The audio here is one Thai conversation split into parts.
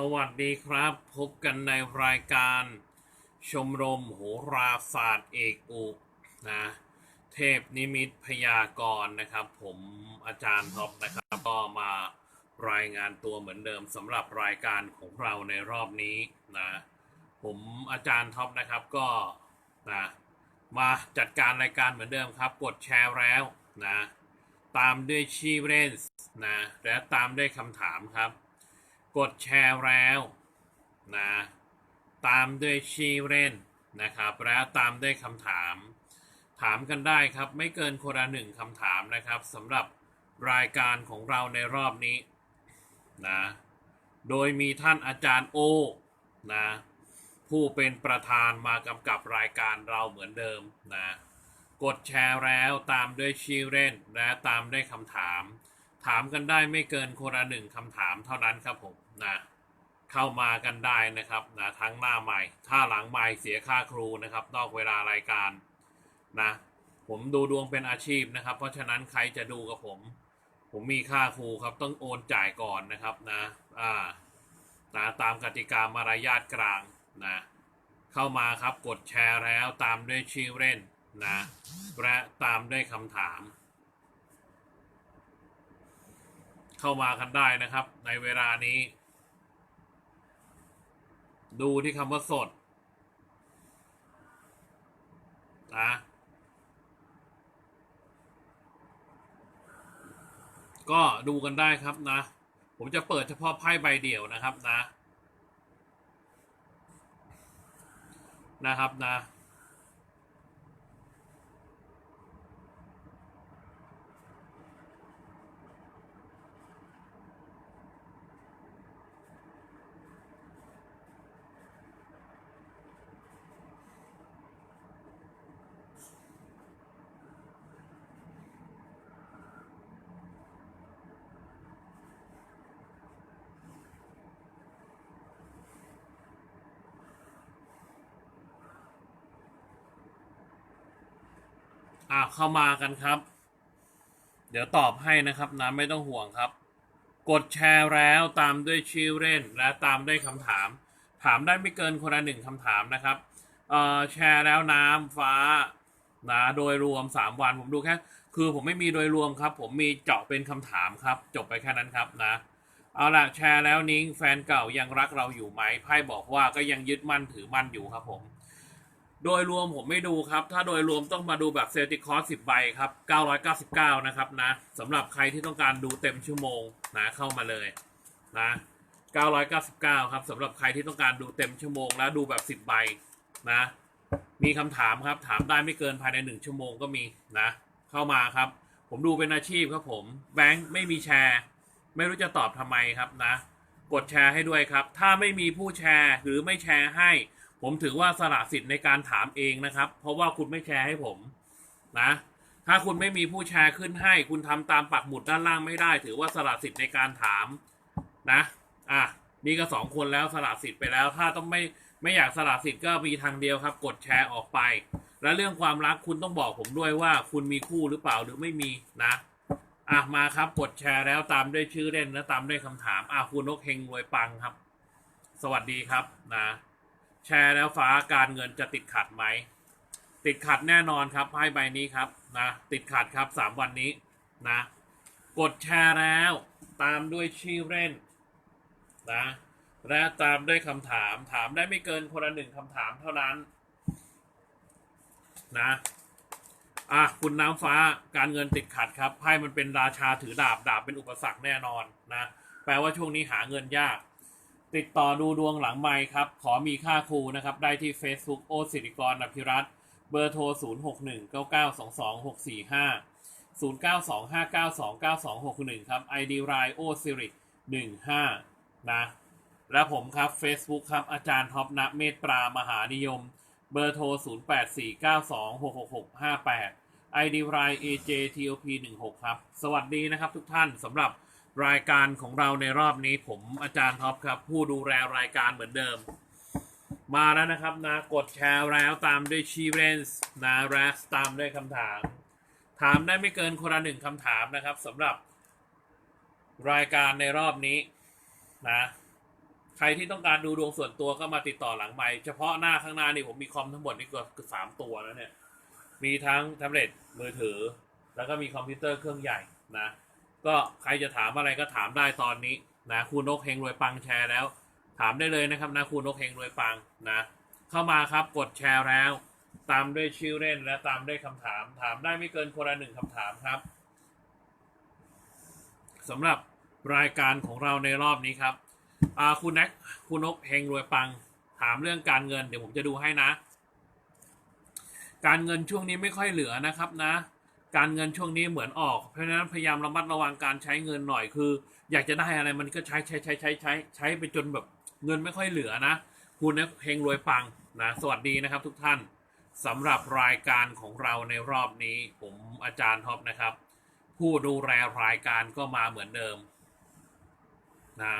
สวัสดีครับ พบกันในรายการ ชมรมโหราศาสตร์เอกอุนะเทพนิมิตพยากรณ์นะครับ ผมอาจารย์ท็อปนะครับ ก็มารายงานตัวเหมือนเดิมสำหรับรายการของเราในรอบนี้นะผมอาจารย์ท็อปนะครับก็นะมาจัดการรายการเหมือนเดิมครับ กดแชร์แล้วนะตามด้วยชีเรนส์นะและตามด้วยคำถามครับ กดแชร์แล้วนะตามด้วยชื่อเล่นนะครับ แล้วตามด้วยคำถาม ถามกันได้ครับไม่เกินคนละหนึ่งคำถามนะครับสำหรับรายการของเราในรอบนี้นะโดยมีท่านอาจารย์โอนะผู้เป็นประธานมากำกับรายการเราเหมือนเดิมนะกดแชร์แล้วตามด้วยชื่อเล่นและตามด้วยคำถาม ถามกันได้ไม่เกินคนละหนึ่งคำถามเท่านั้นครับผมนะเข้ามากันได้นะครับนะทั้งหน้าใหม่ถ้าหลังใหม่เสียค่าครูนะครับ นอกเวลารายการนะผมดูดวงเป็นอาชีพนะครับ เพราะฉะนั้นใครจะดูกับผม ผมมีค่าครูครับต้องโอนจ่ายก่อนนะครับนะอ่านะตามกติกามารยาทกลางนะเข้ามาครับกดแชร์แล้วตามด้วยชื่อเล่นนะและตามด้วยคำถาม เข้ามากันได้นะครับ ในเวลานี้ ดูที่คำว่าสดนะก็ดูกันได้ครับนะ ผมจะเปิดเฉพาะไพ่ใบเดียวนะครับนะ นะครับนะ อ่าเข้ามากันครับ เดี๋ยวตอบให้นะครับนะไม่ต้องห่วงครับ กดแชร์แล้วตามด้วยชื่อเล่นและตามด้วยคำถาม ถามได้ไม่เกินคนละหนึ่งคำถามนะครับเอ่อแชร์แล้วน้ำฟ้านะโดยรวม 3 วันผมดูแค่ คือผมไม่มีโดยรวมครับ ผมมีเจาะเป็นคำถามครับ จบไปแค่นั้นครับนะ เอาล่ะแชร์แล้วนิ้งแฟนเก่ายังรักเราอยู่ไหมไพ่บอกว่าก็ยังยึดมั่นถือมั่นอยู่ครับผม โดยรวมผมไม่ดูครับ ถ้าโดยรวมต้องมาดูแบบเซลติคอร์สิบใบครับ 999 นะครับนะสำหรับใครที่ต้องการดูเต็มชั่วโมงนะเข้ามาเลยนะ 999 ครับสำหรับใครที่ต้องการดูเต็มชั่วโมง แล้วดูแบบ 10 ใบนะ มีคำถามครับถามได้ไม่เกินภายใน 1 ชั่วโมงก็มีนะ เข้ามาครับ ผมดูเป็นอาชีพครับผมแบงค์ไม่มีแชร์ ไม่รู้จะตอบทำไมครับนะ กดแชร์ให้ด้วยครับ ถ้าไม่มีผู้แชร์หรือไม่แชร์ให้ ผมถือว่าสละสิทธิ์ในการถามเองนะครับ เพราะว่าคุณไม่แชร์ให้ผมนะ ถ้าคุณไม่มีผู้แชร์ขึ้นให้ คุณทำตามปักหมุดด้านล่างไม่ได้ ถือว่าสละสิทธิ์ในการถามนะ อะนี่ก็สองคนแล้วสละสิทธิ์ไปแล้ว ถ้าต้องไม่ไม่อยากสละสิทธิ์ก็มีทางเดียวครับ กดแชร์ออกไป และเรื่องความรักคุณต้องบอกผมด้วยว่า คุณมีคู่หรือเปล่าหรือไม่มีนะอะมาครับกดแชร์แล้วตามด้วยชื่อเล่นและตามด้วยคำถามอะคุณนกเฮงรวยปังครับ สวัสดีครับนะ แชร์แล้วฟ้าการเงินจะติดขัดไหม ติดขัดแน่นอนครับไพ่ใบนี้ครับนะติดขัดครับสามวันนี้นะกดแชร์แล้วตามด้วยชื่อเล่นนะและตามด้วยคำถามถามได้ไม่เกินคนละหนึ่งคำถามเท่านั้นนะอะคุณน้ำฟ้าการเงินติดขัดครับไพ่มันเป็นราชาถือดาบดาบเป็นอุปสรรคแน่นอนนะแปลว่าช่วงนี้หาเงินยาก ติดต่อดูดวงหลังไมค์ครับ ขอมีค่าครูนะครับ ได้ที่ Facebook โอสิริกรอภิรัตเบอร์โทร 0 6 1 9 9 2 2 6 4 5 0 9 2 5 9 2 9 2 6 1 ครับ ID รายโอสิริ15 นะ และผมครับ Facebook ครับ อาจารย์ท็อปนะเมตตรามหานิยม เบอร์โทร 0 8 4 9 2 6 6 6 5 8 ID ราย AJTOP 16 ครับ สวัสดีนะครับทุกท่านสำหรับ รายการของเราในรอบนี้ผมอาจารย์ท็อปครับ ผู้ดูแลรายการเหมือนเดิม มาแล้วนะครับนะกดแชร์แล้วตามด้วยชีเรนส์นะแรสตามด้วยคำถาม ถามได้ไม่เกินคนละหนึ่งคำถามนะครับสำหรับ รายการในรอบนี้นะใครที่ต้องการดูดวงส่วนตัวก็มาติดต่อหลังไมค์เฉพาะหน้าข้างหน้านี่ผมมีคอมทั้งหมดนี่เกือบสามตัวแล้วเนี่ย มีทั้งแท็บเล็ตมือถือ แล้วก็มีคอมพิวเตอร์เครื่องใหญ่นะ ก็ใครจะถามอะไรก็ถามได้ตอนนี้นะคุณนกเฮงรวยปังแชร์แล้ว ถามได้เลยนะครับนะคุณนกเฮงรวยปังนะเข้ามาครับกดแชร์แล้ว ตามด้วยชื่อเล่นและตามด้วยคำถาม ถามได้ไม่เกินคนละหนึ่งคำถามครับสำหรับรายการของเราในรอบนี้ครับอาคุณแน็กคุณนกเฮงรวยปัง ถามเรื่องการเงินเดี๋ยวผมจะดูให้นะ การเงินช่วงนี้ไม่ค่อยเหลือนะครับนะ การเงินช่วงนี้เหมือนออก เพราะฉะนั้นพยายามระมัดระวังการใช้เงินหน่อยคือ อยากจะได้อะไรมันก็ใช้ใช้ใช้ใช้ใช้ใช้ไปจนแบบเงินไม่ค่อยเหลือนะ คุณนกเฮงรวยปังนะสวัสดีนะครับทุกท่านสำหรับรายการของเราในรอบนี้ ผมอาจารย์ท็อปนะครับ ผู้ดูแลรายการก็มาเหมือนเดิมนะ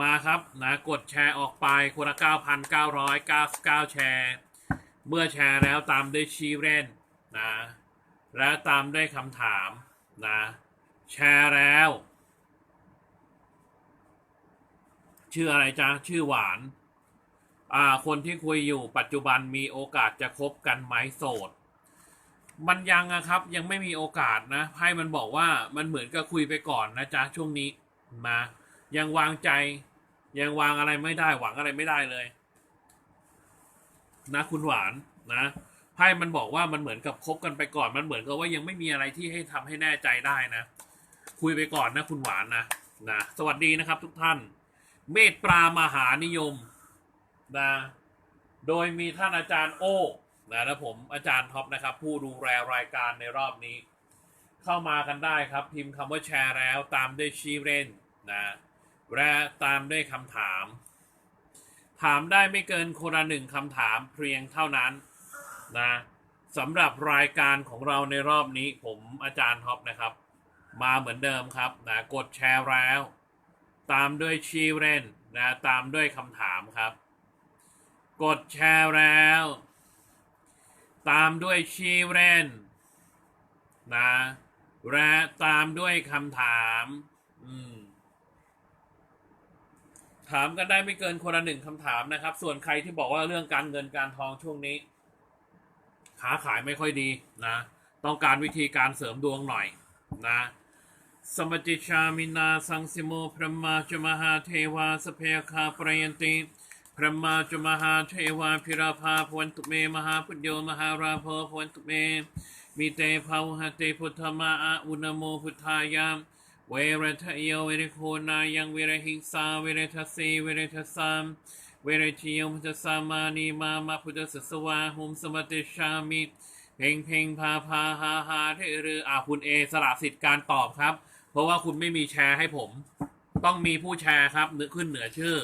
มาครับนะกดแชร์ออกไปคนละ9,999 แชร์ เมื่อแชร์แล้วตามด้วยชื่อเล่นนะ และตามด้วยคำถามนะแชร์แล้ว ชื่ออะไรจ๊ะ ชื่อหวาน อ่า คนที่คุยอยู่ปัจจุบันมีโอกาสจะคบกันไหมโสด มันยังอะครับยังไม่มีโอกาสนะไพ่มันบอกว่ามันเหมือนกับคุยไปก่อนนะจ๊ะ ช่วงนี้มายังวางใจ ยังวางอะไรไม่ได้หวังอะไรไม่ได้เลย นะคุณหวานนะ พ่มันบอกว่ามันเหมือนกับคบกันไปก่อน มันเหมือนกับว่ายังไม่มีอะไรที่ให้ทำให้แน่ใจได้นะ คุยไปก่อนนะคุณหวานนะนะสวัสดีนะครับทุกท่าน เมตปรามหานิยมนะโดยมีท่านอาจารย์โอ้นะและผมอาจารย์ท็อปนะครับ ผู้ดูแลรายการในรอบนี้ เข้ามากันได้ครับ พิมพ์คำว่าแชร์แล้วตามด้วยชีเรนนะและตามด้วยคำถาม ถามได้ไม่เกินคนละหนึ่งคำถามเพียงเท่านั้น นะสำหรับรายการของเราในรอบนี้ผมอาจารย์ท็อปนะครับ มาเหมือนเดิมครับนะกดแชร์แล้ว ตามด้วยชื่อเล่นนะตามด้วยคำถามครับ กดแชร์แล้ว ตามด้วยชื่อเล่นนะและตามด้วยคำถามอืมถามกันได้ไม่เกินคนละหนึ่งคำถามนะครับ ส่วนใครที่บอกว่าเรื่องการเงินการทองช่วงนี้ ค้าขายไม่ค่อยดีนะ ต้องการวิธีการเสริมดวงหน่อยนะสมจิชามินาสังสิโมพระมาจมหาเทวาสเพคาปรยันติพระมาจมหาเทวาพิราภาพวันตุเมมหาพุทโยมหาราภพวันตุเม มีเตภาวหเตพุทธมาอาอุณโมพุทธายามเวรทะโยเวรโคนายังเวรหิงสาเวรทัสสีเวรทัสสาม เวรชิยมพุทธสามานีมามาพุทธสสวาหุมสมติชามิเพลงเพลงพาพาฮาฮาเทรืออ่าคุณเอสละสิทธิ์การตอบครับ เพราะว่าคุณไม่มีแชร์ให้ผม ต้องมีผู้แชร์ครับนึกขึ้นเหนือชื่อ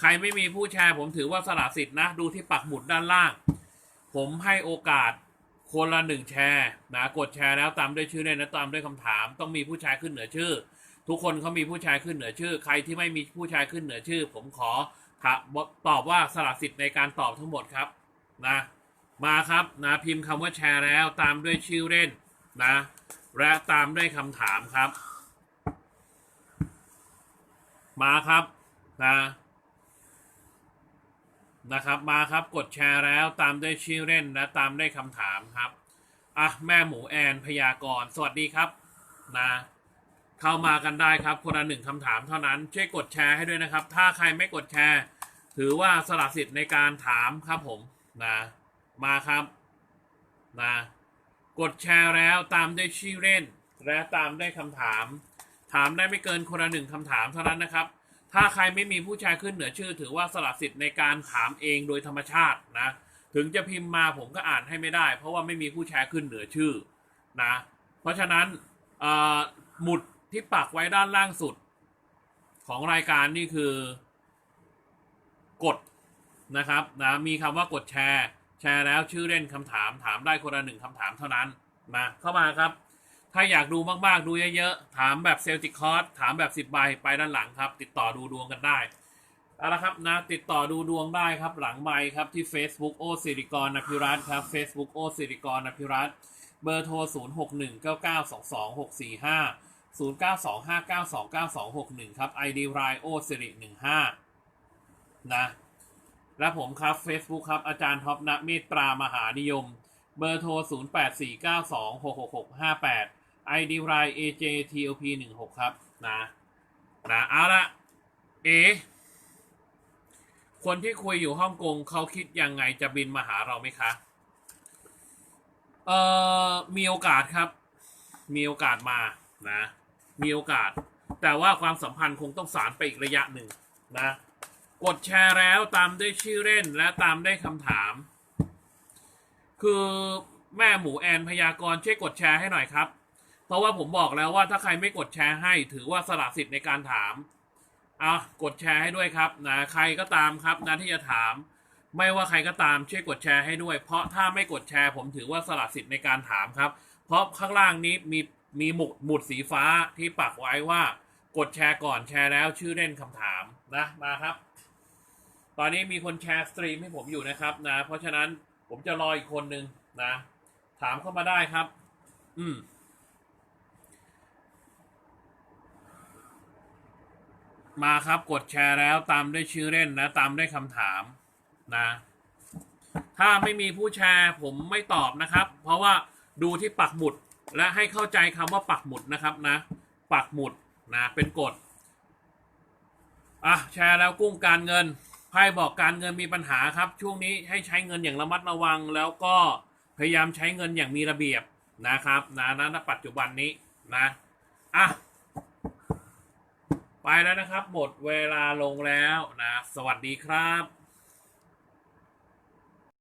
ใครไม่มีผู้แชร์ผมถือว่าสละสิทธิ์นะ ดูที่ปักหมุดด้านล่าง ผมให้โอกาสคนละหนึ่งแชร์นะกดแชร์แล้วตามด้วยชื่อเลยนะตามด้วยคำถาม ต้องมีผู้แชร์ขึ้นเหนือชื่อ ทุกคนเขามีผู้แชร์ขึ้นเหนือชื่อ ใครที่ไม่มีผู้แชร์ขึ้นเหนือชื่อ ผมขอ ตอบว่าสละสิทธิ์ในการตอบทั้งหมดครับนะมาครับนะพิมพ์คำว่าแชร์แล้วตามด้วยชื่อเล่นนะและตามด้วยคำถามครับ มาครับนะนะครับมาครับกดแชร์แล้วตามด้วยชื่อเล่นและตามด้วยคำถามครับอะแม่หมูแอนพยากรสวัสดีครับนะ เข้ามากันได้ครับ คนละหนึ่งคำถามเท่านั้นช่วยกดแชร์ให้ด้วยนะครับ ถ้าใครไม่กดแชร์ ถือว่าสละสิทธิ์ในการถามครับผมนะมาครับนะกดแชร์แล้วตามด้วยชื่อเล่น และตามด้วยคำถาม ถามได้ไม่เกินคนละหนึ่งคำถามเท่านั้นนะครับ ถ้าใครไม่มีผู้ชายขึ้นเหนือชื่อ ถือว่าสละสิทธิ์ในการถามเองโดยธรรมชาตินะถึงจะพิมพ์มาผมก็อ่านให้ไม่ได้ เพราะว่าไม่มีผู้ชายขึ้นเหนือชื่อนะเพราะฉะนั้นหมุด ที่ปักไว้ด้านล่างสุดของรายการนี่คือกดนะครับนะมีคำว่ากดแชร์ แชร์แล้วชื่อเล่นคำถามถามได้คนละหนึ่งคำถามเท่านั้นมาเข้ามาครับ ถ้าอยากดูมากๆ ดูเยอะๆ ถามแบบเซลติคอร์สถามแบบสิบใบไปด้านหลังครับ ติดต่อดูดวงกันได้เอาละครับนะติดต่อดูดวงได้ครับหลังไมค์ครับที่ Facebook โอสิริกรนภิรัตน์ครับ Facebook โอสิริกรนภิรัตน์เบอร์โทร 0 6 1 9 9 2 2 6 4 5 0 9 2 5 9 2 9 2 6 1 ครับ ID รายโอสิริ15 นะ และผมครับ Facebook ครับ อาจารย์ท็อปนักเมตตรามหานิยม เบอร์โทร 0849266658 ID r i AJTOP16 ครับ นะ นะเอาละเอ คนที่คุยอยู่ฮ่องกงเขาคิดยังไงจะบินมาหาเราไหมคะ เอ่อ มีโอกาสครับ มีโอกาสมานะ มีโอกาส แต่ว่าความสัมพันธ์คงต้องสารไปอีกระยะหนึ่งนะ กดแชร์แล้วตามด้วยชื่อเล่นและตามด้วยคำถาม คือแม่หมูแอนพยากรช่วยกดแชร์ให้หน่อยครับ เพราะว่าผมบอกแล้วว่าถ้าใครไม่กดแชร์ให้ ถือว่าสละสิทธิ์ในการถามอะกดแชร์ให้ด้วยครับนะใครก็ตามครับนะที่จะถาม ไม่ว่าใครก็ตามช่วยกดแชร์ให้ด้วย เพราะถ้าไม่กดแชร์ผมถือว่าสละสิทธิ์ในการถามครับ เพราะข้างล่างนี้มี มีหมุดหมุดสีฟ้าที่ปักไว้ว่ากดแชร์ก่อนแชร์แล้วชื่อเล่นคำถามนะมาครับ ตอนนี้มีคนแชร์สตรีมให้ผมอยู่นะครับนะ เพราะฉะนั้นผมจะรออีกคนนึงนะ ถามเข้ามาได้ครับ อืมมาครับกดแชร์แล้วตามด้วยชื่อเล่นนะตามด้วยคำถามนะ ถ้าไม่มีผู้แชร์ผมไม่ตอบนะครับ เพราะว่าดูที่ปักหมุด และให้เข้าใจคำว่าปักหมุดนะครับนะ ปักหมุดนะเป็นกฎอะแชร์แล้วกุ้งการเงินไพ่บอกการเงินมีปัญหาครับ ช่วงนี้ให้ใช้เงินอย่างระมัดระวัง แล้วก็พยายามใช้เงินอย่างมีระเบียบนะครับนะณปัจจุบันนี้นะอะไปแล้วนะครับ หมดเวลาลงแล้วนะ สวัสดีครับ